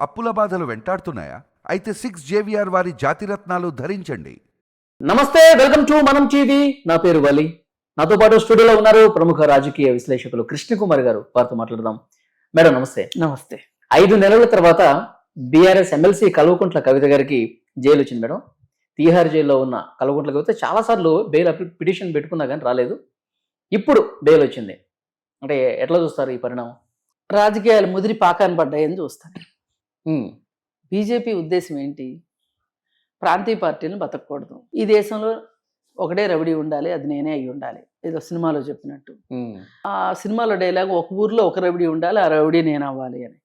అప్పుల బాధలు వెంటాడుతున్నాయా? అయితే సిక్స్ జేవిఆర్ వారి జాతిరత్నాలు ధరించండి. నమస్తే వెల్కమ్ టు మనం టీవీ. నా పేరు వలి. నాతో పాటు స్టూడియోలో ఉన్నారు ప్రముఖ రాజకీయ విశ్లేషకులు కృష్ణకుమార్ గారు. వారితో మాట్లాడదాం. మేడం నమస్తే. నమస్తే. ఐదు నెలల తర్వాత బీఆర్ఎస్ ఎమ్మెల్సీ కల్వకుంట్ల కవిత గారికి జైలు వచ్చింది మేడం. తీహార్ జైల్లో ఉన్న కల్వకుంట్ల కవిత చాలా సార్లు బెయిల్ పిటిషన్ పెట్టుకున్నా కానీ రాలేదు. ఇప్పుడు బెయిల్ వచ్చింది. అంటే ఎట్లా చూస్తారు ఈ పరిణామం? రాజకీయాలు ముదిరి పాకాన్ని పడ్డాయని చూస్తాను. బీజేపీ ఉద్దేశం ఏంటి? ప్రాంతీయ పార్టీలను బతకూడదు ఈ దేశంలో ఒకటే రవిడి ఉండాలి అది నేనే అయి ఉండాలి. ఏదో సినిమాలో చెప్పినట్టు. ఆ సినిమాలో డైలాగ్ ఒక ఊర్లో ఒక రవిడి ఉండాలి ఆ రవిడి నేను అవ్వాలి అని.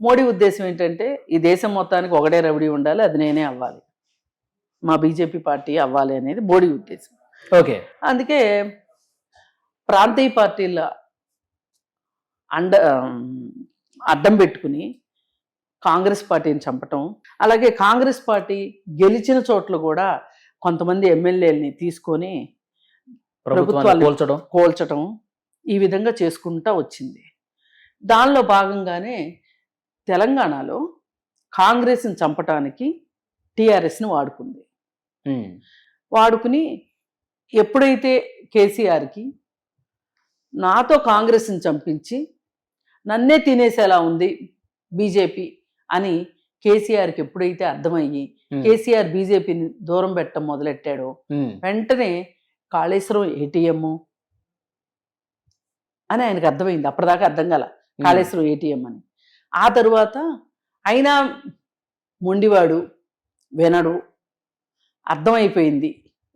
మోడీ ఉద్దేశం ఏంటంటే ఈ దేశం మొత్తానికి ఒకటే రవిడి ఉండాలి అది నేనే అవ్వాలి. మా బీజేపీ పార్టీ అవ్వాలి అనేది మోడీ ఉద్దేశం. ఓకే. అందుకే ప్రాంతీయ పార్టీల అండ అడ్డం పెట్టుకుని కాంగ్రెస్ పార్టీని చంపటం అలాగే కాంగ్రెస్ పార్టీ గెలిచిన చోట్ల కూడా కొంతమంది ఎమ్మెల్యేలని తీసుకొని ప్రభుత్వాన్ని ప్రభుత్వాలు- పోల్చడం కోల్చటం ఈ విధంగా చేసుకుంటా వచ్చింది. దానిలో భాగంగానే తెలంగాణలో కాంగ్రెస్ని చంపటానికి టీఆర్ఎస్ని వాడుకుంది. వాడుకుని ఎప్పుడైతే కేసీఆర్కి నాతో కాంగ్రెస్ని చంపించి నన్నే తినేసేలా ఉంది బీజేపీ అని కేసీఆర్కి ఎప్పుడైతే అర్థమయ్యి కేసీఆర్ బీజేపీని దూరం పెట్టడం మొదలెట్టాడో వెంటనే కాళేశ్వరం ఏటీఎం అని ఆయనకు అర్థమైంది. అప్పటిదాకా అర్థం కాల కాళేశ్వరం ఏటీఎం అని. ఆ తరువాత అయినా మొండివాడు వినడు అర్థమైపోయింది.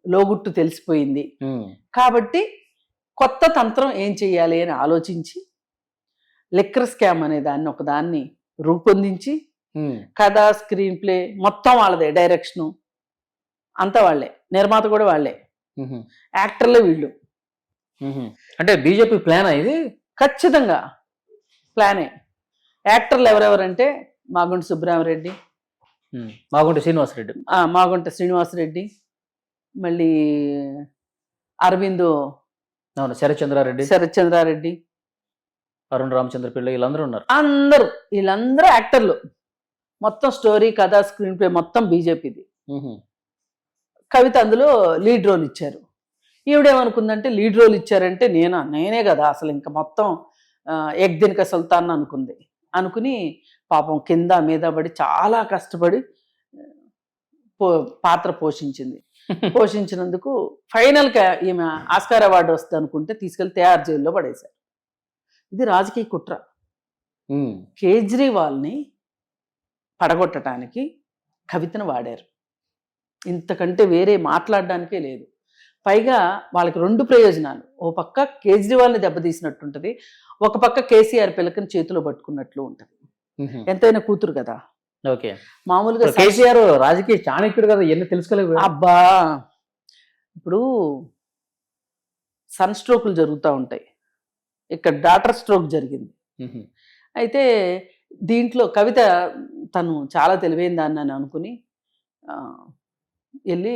లోగుట్టు తెలిసిపోయింది. కాబట్టి కొత్త తంత్రం ఏం చేయాలి అని ఆలోచించి లిక్కర్ స్కామ్ అనే దాన్ని ఒక దాన్ని రూపొందించి కథ స్క్రీన్ ప్లే మొత్తం వాళ్ళదే డైరెక్షను. అంతా వాళ్ళే నిర్మాత కూడా వాళ్ళే. యాక్టర్లే వీళ్ళు. అంటే బీజేపీ ప్లాన్ ఇది? ఖచ్చితంగా. ప్లానే. యాక్టర్లు ఎవరెవరంటే మాగుంట సుబ్రహ్మరెడ్డి. మాగుంటి శ్రీనివాసరెడ్డి. మాగుంట శ్రీనివాసరెడ్డి. మళ్ళీ అరవింద్ అవును శరత్చంద్రారెడ్డి. శరత్చంద్రారెడ్డి. అరుణ్ రామచంద్ర పిల్ల వీళ్ళందరూ ఉన్నారు. అందరూ వీళ్ళందరూ యాక్టర్లు. మొత్తం స్టోరీ కథ స్క్రీన్ ప్లే మొత్తం బీజేపీది. కవిత అందులో లీడ్ రోల్ ఇచ్చారు. ఈవిడేమనుకుందంటే లీడ్ రోల్ ఇచ్చారంటే నేనా? నేనే కదా అసలు ఇంకా మొత్తం ఆ, ఎగ్ దినక సుల్తాన్ అనుకుంది. అనుకుని పాపం కింద మీద పడి చాలా కష్టపడి పో పాత్ర పోషించింది. పోషించినందుకు ఫైనల్గా ఈమె ఆస్కార్ అవార్డు వస్తుంది అనుకుంటే తీసుకెళ్ళి తయారు జైల్లో పడేశారు. ఇది రాజకీయ కుట్ర. కేజ్రీవాల్ని పడగొట్టడానికి కవితను వాడారు. ఇంతకంటే వేరే మాట్లాడడానికే లేదు. పైగా వాళ్ళకి రెండు ప్రయోజనాలు. ఓ పక్క కేజ్రీవాల్ని దెబ్బతీసినట్టుంటది ఒక పక్క కేసీఆర్ పిల్లకని చేతిలో పట్టుకున్నట్లు ఉంటది. ఎంతైనా కూతురు కదా. ఓకే. మామూలుగా కేసీఆర్ రాజకీయ చాణక్యుడు కదా ఎన్ని తెలుసుకోలేదు అబ్బా! ఇప్పుడు సన్ స్ట్రోకులు జరుగుతూ ఉంటాయి. ఇక్కడ డాటర్ స్ట్రోక్ జరిగింది. అయితే దీంట్లో కవిత తను చాలా తెలివైన దాన్ని అని అనుకుని వెళ్ళి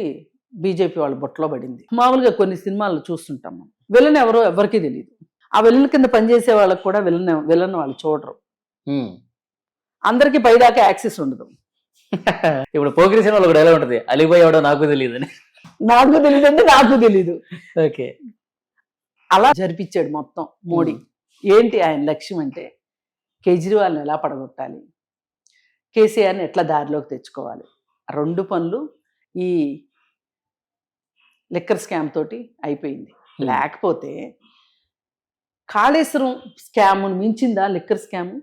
బీజేపీ వాళ్ళ బొట్టలో పడింది. మామూలుగా కొన్ని సినిమాలు చూస్తుంటాం మనం. విలన్ ఎవరో ఎవరికీ తెలియదు ఆ విలన్ కింద పనిచేసే వాళ్ళకి కూడా విలన్ విలన్ వాళ్ళు చూడరు. అందరికీ పైదాకా యాక్సెస్ ఉండదు. ఇప్పుడు పోకిరి సినిమాలో కూడా ఎలా ఉంటది అలీబాయ్ ఎవడో నాకు తెలియదు అని నాకు తెలియదు అంటే నాకు తెలీదు. ఓకే. అలా జరిపించాడు మొత్తం మోడీ. ఏంటి ఆయన లక్ష్యం అంటే కేజ్రీవాల్ని ఎలా పడగొట్టాలి? కేసీఆర్ని ఎట్లా దారిలోకి తెచ్చుకోవాలి? రెండు పనులు ఈ లిక్కర్ స్కామ్ తోటి అయిపోయింది. లేకపోతే కాళేశ్వరం స్కామ్ను మించిందా లిక్కర్ స్కామ్?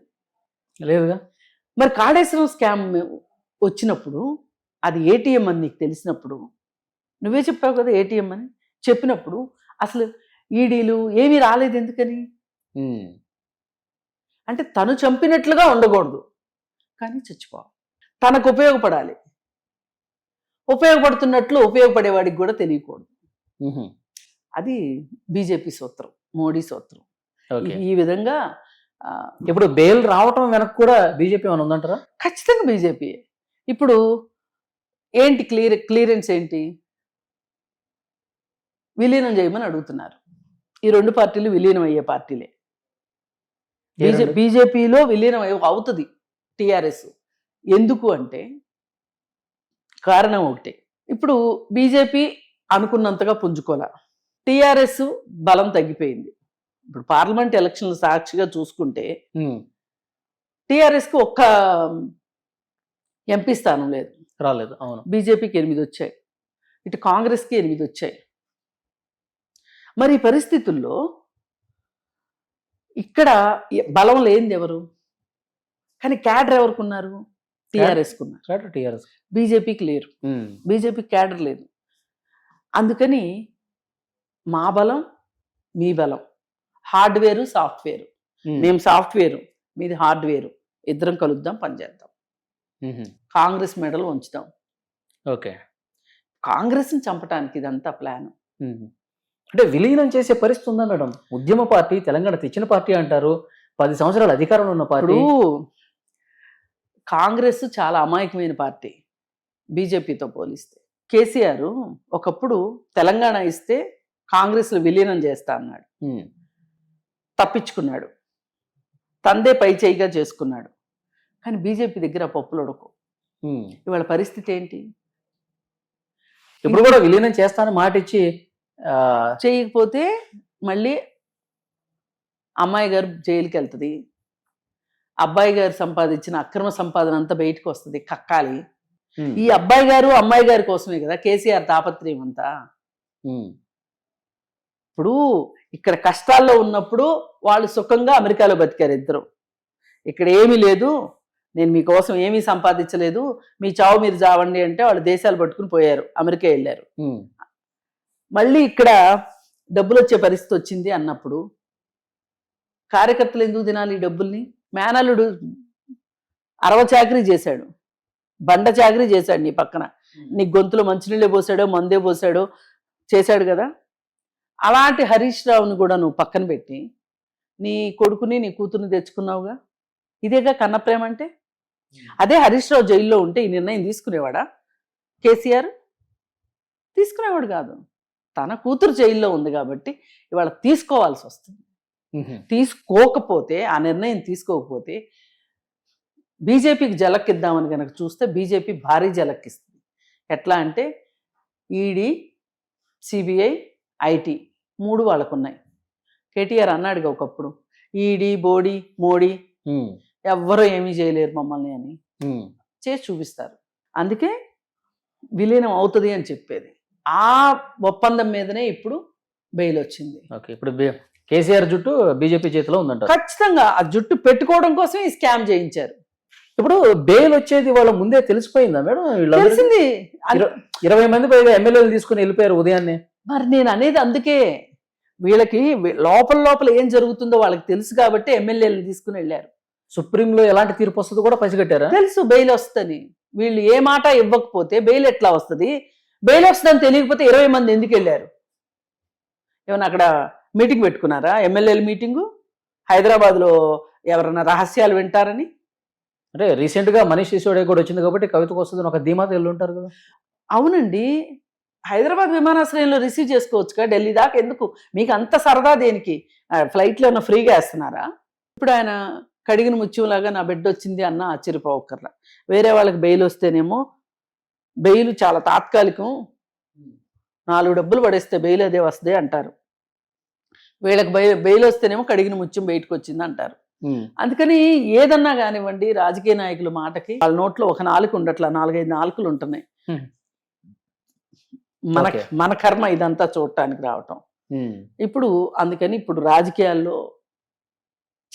లేదుగా. మరి కాళేశ్వరం స్కామ్ వచ్చినప్పుడు అది ఏటీఎం అని నీకు తెలిసినప్పుడు నువ్వే చెప్పావు కదా ఏటీఎం అని? చెప్పినప్పుడు అసలు ఈడీలు ఏమీ రాలేదు ఎందుకని? అంటే తను చంపినట్లుగా ఉండకూడదు. కానీ చచ్చిపోవాలి. తనకు ఉపయోగపడాలి. ఉపయోగపడుతున్నట్లు ఉపయోగపడేవాడికి కూడా తెలియకూడదు. అది బీజేపీ సూత్రం మోడీ సూత్రం. ఈ విధంగా ఇప్పుడు బెయిల్ రావటం వెనక కూడా బీజేపీ ఏమైనా ఉందంటారా? ఖచ్చితంగా బీజేపీ. ఇప్పుడు ఏంటి క్లియర్ క్లియరెన్స్ ఏంటి? విలీనం చేయమని అడుగుతున్నారు. ఈ రెండు పార్టీలు విలీనం అయ్యే పార్టీలే రెండు? బీజేపీలో విలీనం అయ్యే అవుతుంది టిఆర్ఎస్. ఎందుకు అంటే కారణం ఒకటే. ఇప్పుడు బీజేపీ అనుకున్నంతగా పుంజుకోలే. టిఆర్ఎస్ బలం తగ్గిపోయింది. ఇప్పుడు పార్లమెంట్ ఎలక్షన్లు సాక్షిగా చూసుకుంటే టిఆర్ఎస్కి ఒక్క ఎంపీ స్థానం లేదు. రాలేదు. అవును. బీజేపీకి ఎనిమిది వచ్చాయి. ఇటు కాంగ్రెస్కి ఎనిమిది వచ్చాయి. మరి ఈ పరిస్థితుల్లో ఇక్కడ బలం లేనిది ఎవరు? కానీ క్యాడర్ ఎవరికి ఉన్నారు టీఆర్ఎస్కి ఉన్నారు టీఆర్ఎస్. బీజేపీకి లేరు. బీజేపీ క్యాడర్ లేదు. అందుకని మా బలం మీ బలం. Hardware software. మేము సాఫ్ట్వేరు మీది హార్డ్వేరు. ఇద్దరం కలుద్దాం పనిచేద్దాం కాంగ్రెస్ మెడల్ ఉంచుదాం. ఓకే. కాంగ్రెస్ని చంపడానికి ఇదంతా ప్లాన్. అంటే విలీనం చేసే పరిస్థితి ఉందా మేడం? ఉద్యమ పార్టీ తెలంగాణ తెచ్చిన పార్టీ అంటారు. పది సంవత్సరాలు అధికారంలో ఉన్న పార్టీ. కాంగ్రెస్ చాలా అమాయకమైన పార్టీ బీజేపీతో పోలిస్తే. కేసీఆర్ ఒకప్పుడు తెలంగాణ ఇస్తే కాంగ్రెస్లో విలీనం చేస్తా అన్నాడు. తప్పించుకున్నాడు. తందే పై చేయిగా చేసుకున్నాడు. కానీ బీజేపీ దగ్గర పప్పులు ఉడకు. ఇవాళ పరిస్థితి ఏంటి? ఇప్పుడు కూడా విలీనం చేస్తానని మాట ఇచ్చి చేయకపోతే మళ్ళీ అమ్మాయి గారు జైలుకి వెళ్తుంది. అబ్బాయి గారు సంపాదించిన అక్రమ సంపాదన అంతా బయటకు వస్తుంది కక్కాలి. ఈ అబ్బాయి గారు అమ్మాయి గారి కోసమే కదా కేసీఆర్ తాపత్రయం అంతా. ఇప్పుడు ఇక్కడ కష్టాల్లో ఉన్నప్పుడు వాళ్ళు సుఖంగా అమెరికాలో బతికారు ఇద్దరు. ఇక్కడ ఏమీ లేదు నేను మీకోసం ఏమీ సంపాదించలేదు మీ చావు మీరు చావండి అంటే వాళ్ళు దేశాలు పట్టుకుని పోయారు అమెరికా వెళ్ళారు. మళ్ళీ ఇక్కడ డబ్బులు వచ్చే పరిస్థితి వచ్చింది అన్నప్పుడు కార్యకర్తలు ఎందుకు తినాలి ఈ డబ్బుల్ని? మేనల్లుడు అరవ చాకరీ చేశాడు. బండ చాకరీ చేశాడు నీ పక్కన. నీ గొంతులో మంచినీళ్ళే పోసాడో మందే పోసాడో చేశాడు కదా? అలాంటి హరీష్ రావుని కూడా నువ్వు పక్కన పెట్టి నీ కొడుకుని నీ కూతుర్ని తెచ్చుకున్నావుగా? ఇదేగా కన్న ప్రేమ అంటే? అదే హరీష్ రావు జైల్లో ఉంటే ఈ నిర్ణయం తీసుకునేవాడా? కేసీఆర్? తీసుకునేవాడు కాదు. తన కూతురు జైల్లో ఉంది కాబట్టి ఇవాళ తీసుకోవాల్సి వస్తుంది. తీసుకోకపోతే ఆ నిర్ణయం తీసుకోకపోతే బీజేపీకి జలక్కిద్దామని కనుక చూస్తే బీజేపీ భారీ జలక్కిస్తుంది. ఎట్లా అంటే ఈడీ సిబిఐ ఐటీ మూడు వాళ్ళకు ఉన్నాయి కేటీఆర్ అన్నాడుగా ఒకప్పుడు ఈడీ బోడీ మోడీ ఎవ్వరూ ఏమీ చేయలేరు మమ్మల్ని అని. చేసి చూపిస్తారు. అందుకే విలీనం అవుతుంది అని చెప్పేది. ఆ ఒప్పందం మీదనే ఇప్పుడు బెయిల్ వచ్చింది. ఓకే ఇప్పుడు కేసీఆర్ జుట్టు బీజేపీ చేతిలో ఉందంటారు. ఖచ్చితంగా ఆ జుట్టు పెట్టుకోవడం కోసం ఈ స్కామ్ చేయించారు. ఇప్పుడు బెయిల్ వచ్చేది వాళ్ళ ముందే తెలిసిపోయిందా మేడం? తెలిసింది. ఇరవై మంది పైగా ఎమ్మెల్యేలు తీసుకుని వెళ్ళిపోయారు ఉదయాన్నే. మరి నేను అనేది అందుకే వీళ్ళకి లోపల లోపల ఏం జరుగుతుందో వాళ్ళకి తెలుసు కాబట్టి ఎమ్మెల్యేలు తీసుకుని వెళ్ళారు. సుప్రీంలో ఎలాంటి తీర్పు వస్తుందో కూడా పసిగట్టారా? తెలుసు బెయిల్ వస్తుంది. వీళ్ళు ఏ మాట ఇవ్వకపోతే బెయిల్ ఎట్లా వస్తుంది? బెయిల్ వస్తుందని తెలియకపోతే ఇరవై మంది ఎందుకు వెళ్ళారు? ఏమన్నా అక్కడ మీటింగ్ పెట్టుకున్నారా? ఎమ్మెల్యేల మీటింగు? హైదరాబాద్లో ఎవరన్నా రహస్యాలు వింటారని? అంటే రీసెంట్గా మనీష్ సిసోడియా కూడా వచ్చింది కాబట్టి కవితకు వస్తుంది ఒక ధీమాతో వెళ్ళి ఉంటారు కదా. అవునండి. హైదరాబాద్ విమానాశ్రయంలో రిసీవ్ చేసుకోవచ్చుగా? ఢిల్లీ దాకా? ఎందుకు? మీకు అంత సరదా దేనికి? ఫ్లైట్లో ఏమన్నా ఫ్రీగా వేస్తున్నారా? ఇప్పుడు ఆయన కడిగిన ముత్యంలాగా నా బిడ్డ వచ్చింది అన్న ఆశ్చర్యపోకర్లా వేరే వాళ్ళకి బెయిల్ వస్తేనేమో బెయిల్ చాలా తాత్కాలికం. నాలుగు డబ్బులు పడేస్తే బెయిల్ అదే వస్తుంది అంటారు. వీళ్ళకి బెయిల్ బెయిల్ వస్తేనేమో కడిగిన ముత్యం బయటకు వచ్చింది అంటారు అందుకని ఏదన్నా కానివ్వండి రాజకీయ నాయకుల మాటకి వాళ్ళ నోట్లో ఒక నాలుగు ఉండట్లా నాలుగైదు నాలుకలు ఉంటున్నాయి. మన. మన కర్మ ఇదంతా చూడటానికి రావటం. ఇప్పుడు అందుకని ఇప్పుడు రాజకీయాల్లో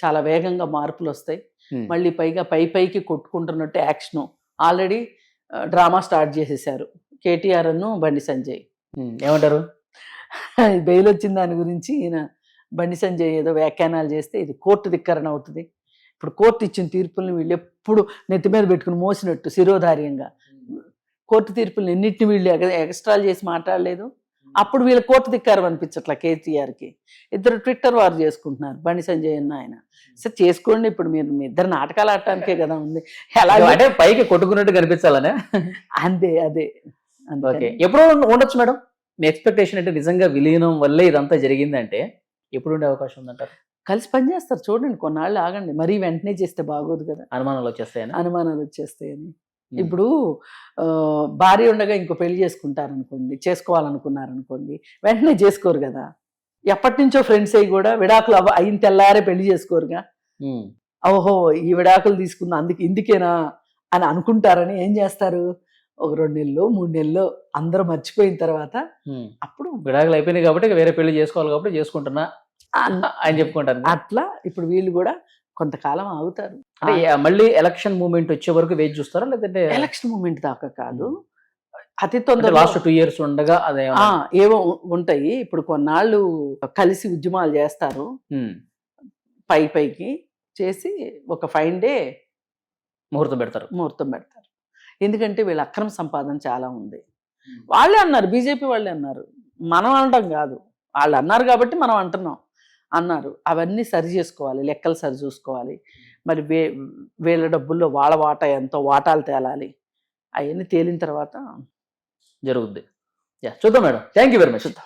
చాలా వేగంగా మార్పులు వస్తాయి మళ్ళీ పైగా పై పైకి కొట్టుకుంటున్నట్టు యాక్షన్. ఆల్రెడీ డ్రామా స్టార్ట్ చేసేసారు కేటీఆర్ అను బండి సంజయ్. ఏమంటారు? బెయిల్ వచ్చిన దాని గురించి ఈయన బండి సంజయ్ ఏదో వ్యాఖ్యానాలు చేస్తే ఇది కోర్టు ధిక్కరణ అవుతుంది. ఇప్పుడు కోర్టు ఇచ్చిన తీర్పుల్ని వీళ్ళు ఎప్పుడు నెత్తి మీద పెట్టుకుని మోసినట్టు శిరోధార్యంగా. కోర్టు తీర్పుల్ని ఎన్నిటిని వీళ్ళు ఎగ ఎక్స్ట్రాల్ చేసి మాట్లాడలేదు. అప్పుడు వీళ్ళ కోర్టు ధిక్కారం అనిపించట్లా కేసీఆర్కి. ఇద్దరు ట్విట్టర్ వారు చేసుకుంటున్నారు బండి సంజయ్ అన్న ఆయన. సరే చేసుకోండి ఇప్పుడు మీరు మీ ఇద్దరు నాటకాలు ఆడటానికే కదా ఉంది. ఎలా అంటే పైకి కొట్టుకున్నట్టు కనిపించాలనే? అంతే అదే. ఓకే. ఎప్పుడు ఉండ- ఉండొచ్చు మేడం. మీ ఎక్స్పెక్టేషన్ అంటే నిజంగా విలీనం వల్లే ఇదంతా జరిగిందంటే ఎప్పుడు ఉండే అవకాశం ఉందంటారు? కలిసి పనిచేస్తారు చూడండి కొన్నాళ్ళు ఆగండి. మరీ వెంటనే చేస్తే బాగోదు కదా. అనుమానాలు వచ్చేస్తాయని? అనుమానాలు వచ్చేస్తాయని. ఇప్పుడు భార్య ఉండగా ఇంకో పెళ్ళి చేసుకుంటారనుకోండి చేసుకోవాలనుకున్నారనుకోండి వెంటనే చేసుకోరు కదా. ఎప్పటి నుంచో ఫ్రెండ్స్ అయ్యి కూడా విడాకులు అవ అయిన తెల్లారే పెళ్ళి చేసుకోరుగా. ఓహో ఈ విడాకులు తీసుకున్న అందుకు ఇందుకేనా అని అనుకుంటారని ఏం చేస్తారు? ఒక రెండు నెలలు మూడు నెలలు అందరూ మర్చిపోయిన తర్వాత. అప్పుడు విడాకులు అయిపోయినాయి కాబట్టి వేరే పెళ్ళి చేసుకోవాలి కాబట్టి చేసుకుంటున్నా ఆయన చెప్పుకుంటారు అట్లా ఇప్పుడు వీళ్ళు కూడా కొంతకాలం ఆగుతారు. మళ్ళీ ఎలక్షన్ మూమెంట్ వచ్చే వరకు వేచి చూస్తారా? లేదంటే ఎలక్షన్ మూమెంట్ దాకా కాదు. అతి లాస్ట్ తొందరగా టూ ఇయర్స్ ఉండగా అదే ఏవో ఉంటాయి. ఇప్పుడు కొన్నాళ్ళు కలిసి ఉద్యమాలు చేస్తారు. పై పైకి చేసి ఒక ఫైన్ డే ముహూర్తం పెడతారు. ముహూర్తం పెడతారు. ఎందుకంటే వీళ్ళ అక్రమ సంపాదన చాలా ఉంది. వాళ్ళే అన్నారు. బీజేపీ వాళ్ళే అన్నారు. మనం అనడం కాదు. వాళ్ళు అన్నారు కాబట్టి మనం అంటున్నాం. అన్నారు. అవన్నీ సరి చేసుకోవాలి లెక్కలు సరి చూసుకోవాలి. మరి వే వీళ్ళ డబ్బుల్లో వాళ్ళ వాటా ఎంతో వాటాలు తేలాలి. అవన్నీ తేలిన తర్వాత జరుగుద్ది. యా చూద్దాం madam. Thank you very much చూద్దాం.